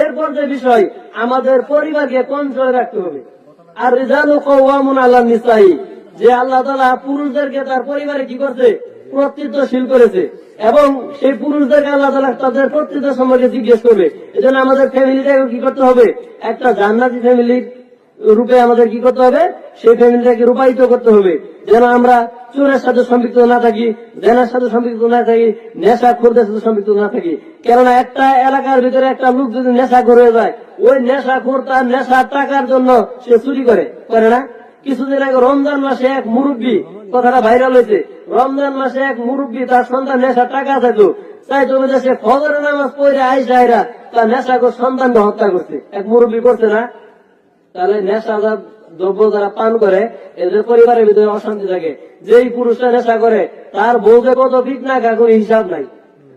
এরপর যে বিষয়, আমাদের পরিবারকে কন্ট্রোল রাখতে হবে। আর রেজালু কওয়ামুন আল্লাহ নিসাই, যে আল্লাহ তালা পুরুষদেরকে তার পরিবারে কি করছে? কর্তৃত্বশীল করেছে। এবং সেই পুরুষদেরকে আল্লাহ তালা তাদের কর্তৃত্ব সম্পর্কে জিজ্ঞেস করবে। এজন্য আমাদের ফ্যামিলিটাকে কি করতে হবে? একটা জান্নাতি ফ্যামিলি রূপে আমাদের কি করতে হবে? সেই ফ্যামিলিটাকে রূপায়িত করতে হবে। যেন আমরা চোরের সাথে সম্পৃক্ত না থাকি, জেনার সাথে সম্পৃক্ত না থাকি নেশা খোরদের সাথে সম্পৃক্ত না থাকি। কেননা একটা এলাকার ভিতরে একটা লোক যদি নেশা করে যায়, ওই নেশা খোর তার নেশার টাকার জন্য সে চুরি করে। করে না? কিছুদিন আগে রমজান মাসে এক মুরব্বী কথাটা ভাইরাল হয়েছে। রমজান মাসে এক মুরব্বী তার সন্তান নেশা টাকা থাকতো তাই তুমি সে ফজরের নামাজ পড়ে আইসা আইরা তার নেশা সন্তানকে হত্যা করছে। এক মুরব্বী করছে না? তাহলে নেশা যা- দ্রব্য যারা পান করে, এদের পরিবারের ভিতরে অশান্তি থাকে। যেই পুরুষটা নেশা করে, তার বউকে কত ফিটনা কোনো হিসাব নাই।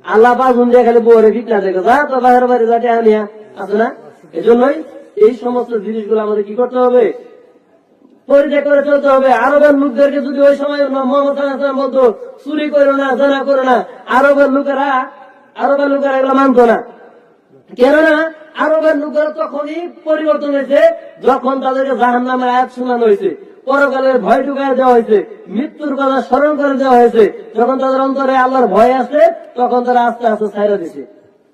আল্লাহ পাঁচুন দিয়ে খালি বউরে ফিটনা দেখে যা তো বাইরের বাড়ি যাতে আনিয়া আছে না? এজন্যই এই সমস্ত জিনিসগুলো আমাদের কি করতে হবে? পরিচয় করে চলতে হবে। আরবের লোকদেরকে যদি ওই সময় সাল্লাল্লাহু বলতো, চুরি করো না, জানা করো না, আরবের লোকেরা আরবের লোকেরা এগুলো মানতো না। কেননা আরবের লোকেরা তখনই পরিবর্তন হয়েছে, যখন তাদেরকে জাহান নামে আয়াত শোনানো হয়েছে। পরকালের ভয় ঢুকাই দেওয়া হয়েছে, মৃত্যুর কথা স্মরণ করে দেওয়া হয়েছে। যখন তাদের অন্তরে আল্লাহর ভয় আসে, তখন তারা আস্তে আস্তে ছাইরা দিছে।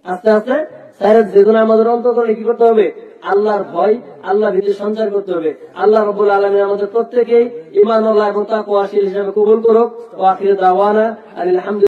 আস্তে আস্তে ছাইরা দিছে। আমাদের অন্তরে কি করতে হবে? আল্লাহর ভয় আল্লাহ ভীতি সঞ্চার করতে হবে। আল্লাহ রবুল আলমী আমাদের প্রত্যেকেই ইমান এবং তাকুয়াশীল হিসাবে কবুল করুক। ও আখিরে দাওয়ানা আলহামদুলিল্লাহ